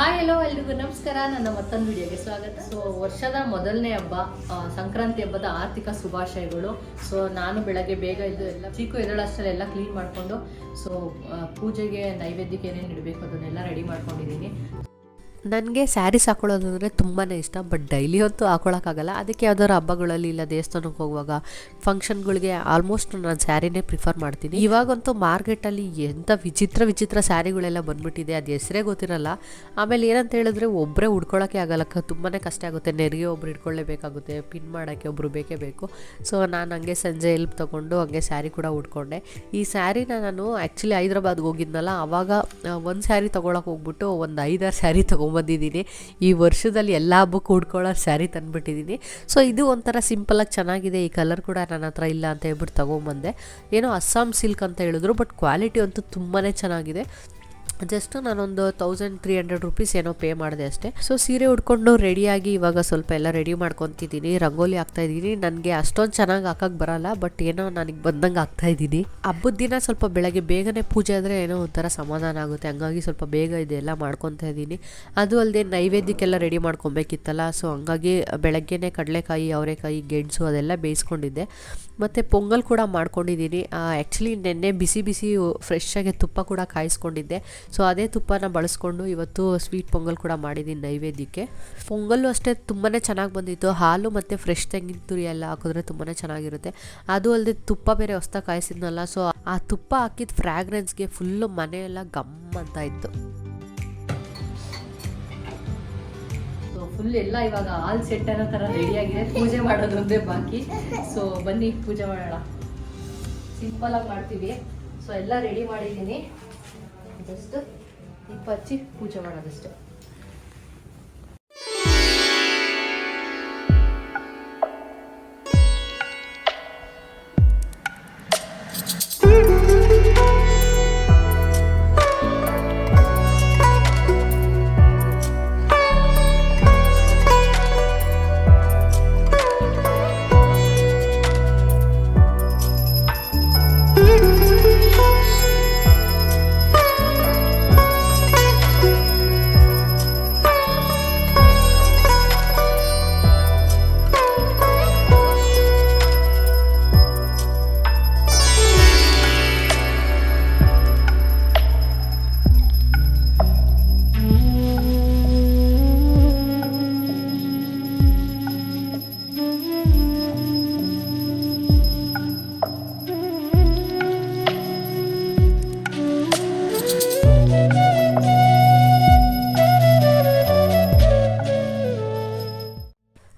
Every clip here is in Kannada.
ಹಾಯ್ ಎಲ್ಲೋ ಎಲ್ರಿಗೂ ನಮಸ್ಕಾರ. ನನ್ನ ಮತ್ತೊಂದು ವಿಡಿಯೋಗೆ ಸ್ವಾಗತ. ಸೊ ವರ್ಷದ ಮೊದಲನೇ ಹಬ್ಬ ಸಂಕ್ರಾಂತಿ ಹಬ್ಬದ ಆರ್ಥಿಕ ಶುಭಾಶಯಗಳು. ಸೊ ನಾನು ಬೆಳಗ್ಗೆ ಬೇಗ ಇದ್ದು ಎಲ್ಲ ಚೀಕು ಎದಳಷ್ಟರಲ್ಲಿ ಎಲ್ಲ ಕ್ಲೀನ್ ಮಾಡಿಕೊಂಡು ಸೊ ಪೂಜೆಗೆ, ನೈವೇದ್ಯಕ್ಕೆ ಏನೇನು ಇಡಬೇಕು ಅದನ್ನೆಲ್ಲ ರೆಡಿ ಮಾಡ್ಕೊಂಡಿದ್ದೀನಿ. ನನಗೆ ಸ್ಯಾರೀಸ್ ಹಾಕೊಳ್ಳೋದು ಅಂದರೆ ತುಂಬಾ ಇಷ್ಟ, ಬಟ್ ಡೈಲಿ ಅಂತೂ ಹಾಕೊಳ್ಳೋಕ್ಕಾಗಲ್ಲ. ಅದಕ್ಕೆ ಯಾವ್ದಾದ್ರು ಹಬ್ಬಗಳಲ್ಲಿ ಇಲ್ಲ ದೇವಸ್ಥಾನಕ್ಕೆ ಹೋಗುವಾಗ ಫಂಕ್ಷನ್ಗಳಿಗೆ ಆಲ್ಮೋಸ್ಟ್ ನಾನು ಸ್ಯಾರಿನೇ ಪ್ರಿಫರ್ ಮಾಡ್ತೀನಿ. ಇವಾಗಂತೂ ಮಾರ್ಕೆಟಲ್ಲಿ ಎಂಥ ವಿಚಿತ್ರ ವಿಚಿತ್ರ ಸ್ಯಾರಿಗಳೆಲ್ಲ ಬಂದ್ಬಿಟ್ಟಿದೆ, ಅದು ಹೆಸರೇ ಗೊತ್ತಿರಲ್ಲ. ಆಮೇಲೆ ಏನಂತ ಹೇಳಿದ್ರೆ ಒಬ್ಬರೇ ಉಡ್ಕೊಳ್ಳೋಕ್ಕೆ ಆಗಲ್ಲ ತುಂಬಾ ಕಷ್ಟ ಆಗುತ್ತೆ. ನೆರಿಗೆ ಒಬ್ರು ಇಟ್ಕೊಳ್ಳೇಬೇಕಾಗುತ್ತೆ ಪಿನ್ ಮಾಡೋಕ್ಕೆ ಒಬ್ಬರು ಬೇಕೇ ಬೇಕು. ಸೊ ನಾನು ಹಂಗೆ ಸಂಜೆ ಎಲ್ಪ್ ತೊಗೊಂಡು ಹಂಗೆ ಸ್ಯಾರಿ ಕೂಡ ಉಟ್ಕೊಂಡೆ ಈ ಸ್ಯಾರಿನ ನಾನು ಆ್ಯಕ್ಚುಲಿ ಹೈದ್ರಾಬಾದ್ಗೆ ಹೋಗಿದ್ನಲ್ಲ ಆವಾಗ ಒಂದು ಸ್ಯಾರಿ ತೊಗೊಳಕ್ಕೆ ಹೋಗ್ಬಿಟ್ಟು ಒಂದು ಐದಾರು ಸ್ಯಾರಿ ತೊಗೊಂಬಂದಿದ್ದೀನಿ ಈ ವರ್ಷದಲ್ಲಿ ಎಲ್ಲ ಹಬ್ಬಕ್ಕೂ ಉಡ್ಕೊಳ್ಳೋ ಸ್ಯಾರಿ ತಂದುಬಿಟ್ಟಿದ್ದೀನಿ. ಸೊ ಇದು ಒಂಥರ ಸಿಂಪಲಾಗಿ ಚೆನ್ನಾಗಿದೆ. ಈ ಕಲರ್ ಕೂಡ ನನ್ನ ಹತ್ರ ಇಲ್ಲ ಅಂತ ಹೇಳ್ಬಿಟ್ಟು ತೊಗೊಂಬಂದೆ. ಏನೋ ಅಸ್ಸಾಂ ಸಿಲ್ಕ್ ಅಂತ ಹೇಳಿದ್ರು ಬಟ್ ಕ್ವಾಲಿಟಿ ಅಂತೂ ತುಂಬಾ ಚೆನ್ನಾಗಿದೆ. ಜಸ್ಟ್ ನಾನೊಂದು ತೌಸಂಡ್ ತ್ರೀ ಹಂಡ್ರೆಡ್ ರುಪೀಸ್ ಏನೋ ಪೇ ಮಾಡಿದೆ ಅಷ್ಟೇ. ಸೊ ಸೀರೆ ಉಟ್ಕೊಂಡು ರೆಡಿಯಾಗಿ ಇವಾಗ ಸ್ವಲ್ಪ ಎಲ್ಲ ರೆಡಿ ಮಾಡ್ಕೊತಿದ್ದೀನಿ. ರಂಗೋಲಿ ಹಾಕ್ತಾ ಇದ್ದೀನಿ. ನನಗೆ ಅಷ್ಟೊಂದು ಚೆನ್ನಾಗಿ ಹಾಕಕ್ಕೆ ಬರಲ್ಲ ಬಟ್ ಏನೋ ನನಗೆ ಬಂದಂಗೆ ಆಗ್ತಾ ಇದ್ದೀನಿ. ಹಬ್ಬದ ದಿನ ಸ್ವಲ್ಪ ಬೆಳಗ್ಗೆ ಬೇಗನೆ ಪೂಜೆ ಆದರೆ ಏನೋ ಒಂಥರ ಸಮಾಧಾನ ಆಗುತ್ತೆ. ಹಂಗಾಗಿ ಸ್ವಲ್ಪ ಬೇಗ ಇದೆಲ್ಲ ಮಾಡ್ಕೊತಾ ಇದ್ದೀನಿ. ಅದು ಅಲ್ಲದೆ ನೈವೇದ್ಯಕ್ಕೆಲ್ಲ ರೆಡಿ ಮಾಡ್ಕೊಬೇಕಿತ್ತಲ್ಲ ಸೊ ಹಂಗಾಗಿ ಬೆಳಗ್ಗೆನೆ ಕಡಲೆಕಾಯಿ, ಅವರೆಕಾಯಿ, ಗೆಣಸು ಅದೆಲ್ಲ ಬೇಯಿಸ್ಕೊಂಡಿದ್ದೆ. ಮತ್ತು ಪೊಂಗಲ್ ಕೂಡ ಮಾಡ್ಕೊಂಡಿದ್ದೀನಿ. ಆ್ಯಕ್ಚುಲಿ ನೆನ್ನೆ ಬಿಸಿ ಬಿಸಿ ಫ್ರೆಶ್ ಆಗಿ ತುಪ್ಪ ಕೂಡ ಕಾಯಿಸ್ಕೊಂಡಿದ್ದೆ. ಸೊ ಅದೇ ತುಪ್ಪನ ಬಳಸ್ಕೊಂಡು ಇವತ್ತು ಸ್ವೀಟ್ ಪೊಂಗಲ್ ಕೂಡ ಮಾಡಿದ್ದೀನಿ ನೈವೇದ್ಯಕ್ಕೆ. ಪೊಂಗಲ್ಲು ಅಷ್ಟೇ ತುಂಬಾ ಚೆನ್ನಾಗಿ ಬಂದಿತ್ತು. ಹಾಲು ಮತ್ತು ಫ್ರೆಶ್ ತೆಂಗಿನ ತುರಿ ಎಲ್ಲ ಹಾಕಿದ್ರೆ ತುಂಬಾ ಚೆನ್ನಾಗಿರುತ್ತೆ. ಅದು ಅಲ್ಲದೆ ತುಪ್ಪ ಬೇರೆ ಹೊಸ್ತ ಕಾಯಿಸಿದ್ನಲ್ಲ ಸೊ ಆ ತುಪ್ಪ ಹಾಕಿದ ಫ್ರ್ಯಾಗ್ರೆನ್ಸ್ಗೆ ಫುಲ್ಲು ಮನೆಯೆಲ್ಲ ಗಮ್ ಅಂತ ಇತ್ತು. ಫುಲ್ ಎಲ್ಲ ಇವಾಗ ಹಾಲ್ ಸೆಟ್ ಅನ್ನೋ ರೆಡಿ ಆಗಿದೆ. ಪೂಜೆ ಮಾಡೋದು ಒಂದೇ ಬಾಕಿ. ಸೊ ಬನ್ನಿ ಪೂಜೆ ಮಾಡೋಣ. ಸಿಂಪಲ್ ಆಗಿ ಮಾಡ್ತೀವಿ. ಸೊ ಎಲ್ಲ ರೆಡಿ ಮಾಡಿದ್ದೀನಿ. ಜಸ್ಟ್ ದೀಪ ಹಚ್ಚಿ ಪೂಜೆ ಮಾಡೋದಷ್ಟೇ.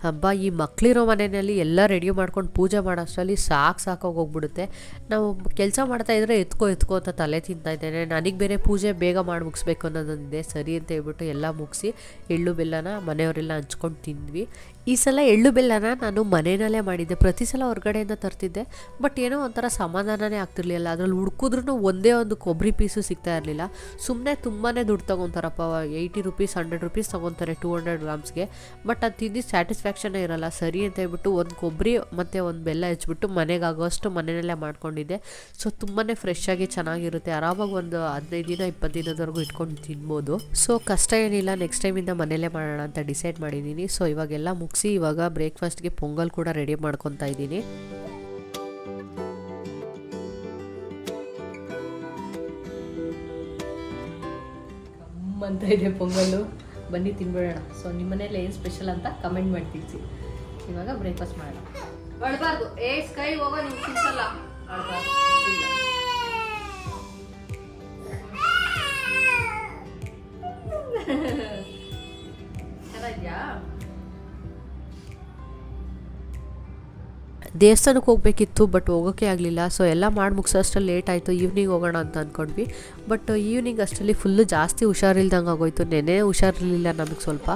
ಹಬ್ಬ, ಈ ಮಕ್ಕಳಿರೋ ಮನೆಯಲ್ಲಿ ಎಲ್ಲ ರೆಡಿ ಮಾಡ್ಕೊಂಡು ಪೂಜೆ ಮಾಡೋಷ್ಟರಲ್ಲಿ ಸಾಕು ಹೋಗ್ಬಿಡುತ್ತೆ. ನಾವು ಕೆಲಸ ಮಾಡ್ತಾ ಇದ್ದರೆ ಎತ್ಕೋ ಎತ್ಕೋ ಅಂತ ತಲೆ ತಿಂತಾ ಇದ್ದೇನೆ. ನನಗೆ ಬೇರೆ ಪೂಜೆ ಬೇಗ ಮಾಡಿ ಮುಗಿಸ್ಬೇಕು ಅನ್ನೋದೊಂದಿದೆ. ಸರಿ ಅಂತ ಹೇಳ್ಬಿಟ್ಟು ಎಲ್ಲ ಮುಗಿಸಿ, ಎಳ್ಳು, ಬೆಲ್ಲನ ಮನೆಯವರೆಲ್ಲ ಹಂಚ್ಕೊಂಡು ತಿಂದ್ವಿ. ಈ ಸಲ ಎಳ್ಳು ಬೆಲ್ಲನ ನಾನು ಮನೆಯಲ್ಲೇ ಮಾಡಿದ್ದೆ. ಪ್ರತಿ ಸಲ ಹೊರಗಡೆಯಿಂದ ತರ್ತಿದ್ದೆ. ಬಟ್ ಏನೋ ಒಂಥರ ಸಮಾಧಾನನೇ ಆಗ್ತಿರ್ಲಿಲ್ಲ. ಅದರಲ್ಲಿ ಹುಡ್ಕಿದ್ರೂ ಒಂದೇ ಒಂದು ಕೊಬ್ಬರಿ ಪೀಸು ಸಿಗ್ತಾ ಇರಲಿಲ್ಲ. ಸುಮ್ಮನೆ ತುಂಬಾ ದುಡ್ಡು ತೊಗೊತಾರಪ್ಪ. ಏಯ್ಟಿ ರುಪೀಸ್, ಹಂಡ್ರೆಡ್ ರುಪೀಸ್ ತೊಗೊತಾರೆ ಟೂ ಹಂಡ್ರೆಡ್ ಗ್ರಾಮ್ಸ್ಗೆ. ಬಟ್ ಅದು ತಿಂದು ಸ್ಯಾಟಿಸ್ಫ್ಯಾಕ್ಷನೇ ಇರಲ್ಲ. ಸರಿ ಅಂತ ಹೇಳ್ಬಿಟ್ಟು ಒಂದು ಕೊಬ್ಬರಿ ಮತ್ತು ಒಂದು ಬೆಲ್ಲ ಹೆಚ್ಚಿಬಿಟ್ಟು ಮನೆಗೆ ಆಗೋಷ್ಟು ಮನೆಯಲ್ಲೇ ಮಾಡ್ಕೊಂಡಿದ್ದೆ. ಸೊ ತುಂಬಾ ಫ್ರೆಶ್ ಆಗಿ ಚೆನ್ನಾಗಿರುತ್ತೆ. ಆರಾಮಾಗಿ ಒಂದು ಹದಿನೈದು ದಿನ, ಇಪ್ಪತ್ತು ದಿನದವರೆಗೂ ಇಟ್ಕೊಂಡು ತಿನ್ಬೋದು. ಸೊ, ಕಷ್ಟ ಏನಿಲ್ಲ. ನೆಕ್ಸ್ಟ್ ಟೈಮಿಂದ ಮನೆಯಲ್ಲೇ ಮಾಡೋಣ ಅಂತ ಡಿಸೈಡ್ ಮಾಡಿದ್ದೀನಿ. ಸೊ ಇವಾಗೆಲ್ಲ ಮುಗಿಸಿ ಇವಾಗ ಬ್ರೇಕ್ಫಾಸ್ಟ್ಗೆ ಪೊಂಗಲ್ ಕೂಡ ರೆಡಿ ಮಾಡ್ಕೊತಾ ಇದ್ದೀನಿ. ಅಂತ ಇದೆ ಪೊಂಗಲ್ಲು. ಬನ್ನಿ ತಿನ್ಬಿಡೋಣ. ಸೊ ನಿಮ್ಮ ಮನೇಲಿ ಏನು ಸ್ಪೆಷಲ್ ಅಂತ ಕಮೆಂಟ್ ಮಾಡಿ ತಿಳಿಸಿ. ಇವಾಗ ಬ್ರೇಕ್ಫಾಸ್ಟ್ ಮಾಡೋಣ. ಬಡಬಾರ್ದು ಏ ಸ್ಕೈ ಹೋಗೋ ನಿಮ್ಗೆ ಸಿಕ್ಕಲ್ಲ ಇಲ್ಲ. ದೇವಸ್ಥಾನಕ್ಕೆ ಹೋಗಬೇಕಿತ್ತು ಬಟ್ ಹೋಗೋಕ್ಕೆ ಆಗಲಿಲ್ಲ. ಸೊ ಎಲ್ಲ ಮಾಡಿ ಮುಗಿಸೋಷ್ಟರಲ್ಲಿ ಲೇಟ್ ಆಯಿತು. ಈವ್ನಿಂಗ್ ಹೋಗೋಣ ಅಂತ ಅಂದ್ಕೊಂಡ್ವಿ ಬಟ್ ಈವ್ನಿಂಗ್ ಅಷ್ಟರಲ್ಲಿ ಫುಲ್ಲು ಜಾಸ್ತಿ ಹುಷಾರಿಲ್ದಂಗೆ ಆಗೋಯ್ತು. ನೆನೆ ಹುಷಾರಿರಲಿಲ್ಲ ನಮಗೆ ಸ್ವಲ್ಪ.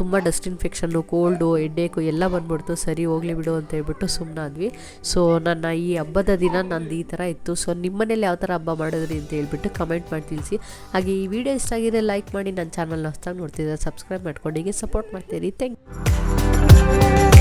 ತುಂಬ ಡಸ್ಟ್ ಇನ್ಫೆಕ್ಷನ್ನು ಕೋಲ್ಡು ಎಡ್ಡೇಕು ಎಲ್ಲ ಬಂದ್ಬಿಡ್ತು. ಸರಿ, ಹೋಗಲಿ ಬಿಡು ಅಂತ ಹೇಳ್ಬಿಟ್ಟು ಸುಮ್ಮನಾದ್ವಿ ಸೊ ನನ್ನ ಈ ಹಬ್ಬದ ದಿನ ನಂದು ಈ ಥರ ಇತ್ತು. ಸೊ ನಿಮ್ಮನೇಲಿ ಯಾವ ಥರ ಹಬ್ಬ ಮಾಡಿದ್ರಿ ಅಂತ ಹೇಳ್ಬಿಟ್ಟು ಕಮೆಂಟ್ ಮಾಡಿ ತಿಳಿಸಿ. ಹಾಗೆ ಈ ವಿಡಿಯೋ ಇಷ್ಟ ಆಗಿದೆ ಲೈಕ್ ಮಾಡಿ. ನನ್ನ ಚಾನಲ್ನ ಹೊಸ್ದಾಗಿ ನೋಡ್ತಿದ್ದೆ ಸಬ್ಸ್ಕ್ರೈಬ್ ಮಾಡ್ಕೊಂಡು, ಹೀಗೆ ಸಪೋರ್ಟ್ ಮಾಡ್ತೀರಿ. ಥ್ಯಾಂಕ್